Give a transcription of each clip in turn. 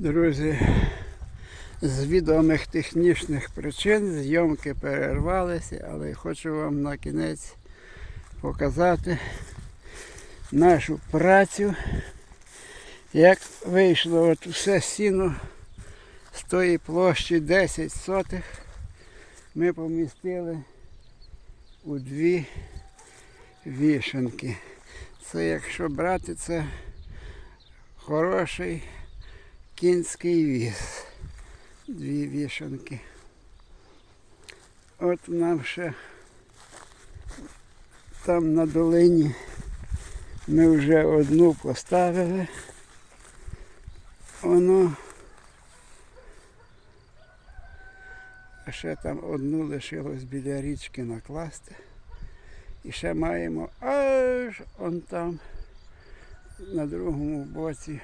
Друзі, з відомих технічних причин зйомки перервалися, але хочу вам на кінець показати нашу працю, як вийшло от все сіно з тої площі 10 сотих. Ми помістили у дві вішанки. Це якщо брати, це хороший кінський віз. Дві вішанки. От нам ще там на долині ми вже одну поставили. Воно. А ще там одну лишилось біля річки накласти. І ще маємо аж он там на другому боці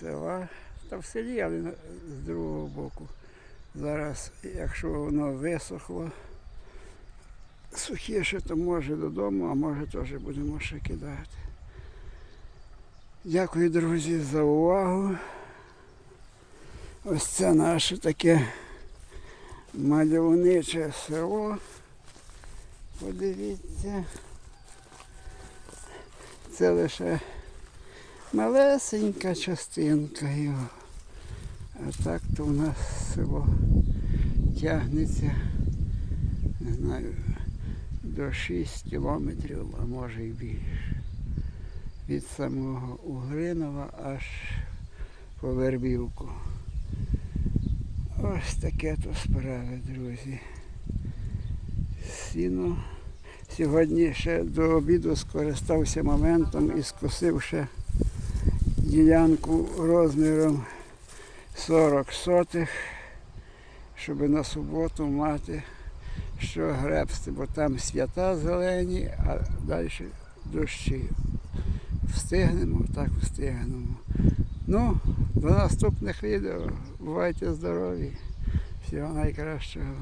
села. Та в селі, але з другого боку. Зараз, якщо воно висохло, сухіше, то може додому, а може теж будемо ще кидати. Дякую, друзі, за увагу. Ось це наше таке мальовниче село. Подивіться. Це лише малесенька частинка його. А так то у нас село тягнеться, не знаю, до 6 кілометрів, а може і більше. Від самого Угринова аж по Вербівку. Ось таке то справи, друзі. Сіно. Сьогодні ще до обіду скористався моментом і скосив ще ділянку розміром 40 сотих, щоб на суботу мати що гребсти, бо там свята зелені, а далі дощі. Встигнемо, так встигнемо. Ну, до наступних відео. Бувайте здорові. Всього найкращого.